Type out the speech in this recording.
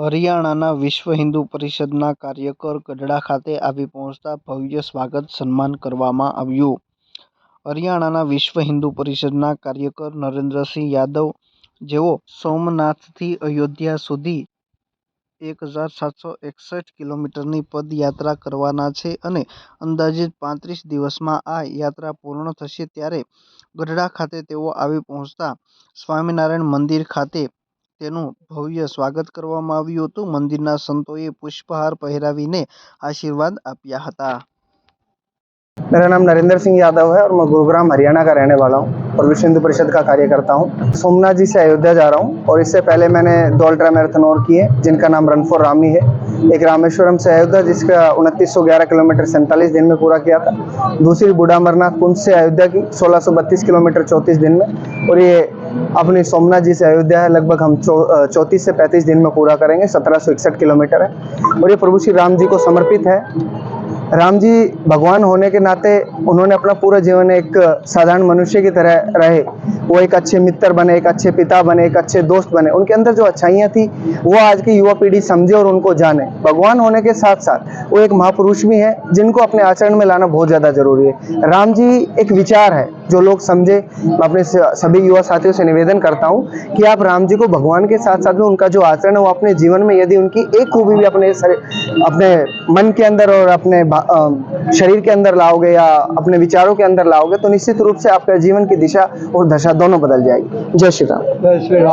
હરિયાણાના વિશ્વ હિન્દુ પરિષદના કાર્યકર ગઢડા ખાતે આવી પહોંચતા ભવ્ય સ્વાગત સન્માન કરવામાં આવ્યું હરિયાણાના વિશ્વ હિન્દુ પરિષદના કાર્યકર નરેન્દ્રસિંહ યાદવ જેઓ સોમનાથથી અયોધ્યા સુધી એક હજાર સાતસો એકસઠ કિલોમીટરની પદયાત્રા કરવાના છે અને અંદાજિત પાંત્રીસ દિવસમાં આ યાત્રા પૂર્ણ થશે ત્યારે ગઢડા ખાતે તેઓ આવી પહોંચતા સ્વામિનારાયણ મંદિર ખાતે के उन भव्य स्वागत કરવામાં આવ્યુ હતું મંદિરના સંતોએ પુષ્પહાર પહેરાવીને આશીર્વાદ આપ્યા હતા મેરા નામ નરેન્દ્રસિંહ યાદવ હે ઓર મે ગોગરામ હરિયાણા કા રહેનેવાલા હું પરમેશ્વરંદ પરિષદ કા કાર્યકર્તા હું સોમનાજી સે આયુધ્યા જા રહા હું ઓર ઇસસે પહેલે મેને દોલટ્રા મેરેથન ઓર કીયે જિનકા નામ રન ફોર રામી હે એક રામેશ્વરમ સે આયુધ્યા જિસ્કા 2911 કિલોમીટર 47 દિન મે પૂરા કિયા થા દૂસરી બુડા મરના કુંસ સે આયુધ્યા 1632 કિલોમીટર 34 દિન મે ઓર યે अपने सोमनाथ जी से अयोध्या है लगभग हम चौंतीस से पैंतीस दिन में पूरा करेंगे सत्रह किलोमीटर है और ये प्रभु श्री राम जी को समर्पित है राम जी भगवान होने के नाते उन्होंने अपना पूरा जीवन एक साधारण मनुष्य की तरह रहे वो एक अच्छे मित्र बने एक अच्छे पिता बने एक अच्छे दोस्त बने उनके अंदर जो अच्छाइयाँ थी वो आज की युवा पीढ़ी समझे और उनको जाने भगवान होने के साथ साथ वो एक महापुरुष भी हैं जिनको अपने आचरण में लाना बहुत ज़्यादा जरूरी है राम जी एक विचार है जो लोग समझे मैं अपने सभी युवा साथियों से निवेदन करता हूँ कि आप राम जी को भगवान के साथ साथ में उनका जो आचरण है वो अपने जीवन में यदि उनकी एक खूबी भी अपने अपने मन के अंदर और अपने शरीर के अंदर लाओगे या अपने विचारों के अंदर लाओगे तो निश्चित रूप से आपका जीवन की दिशा और दशा दोनों बदल जाएगी जय श्री राम जय श्री राम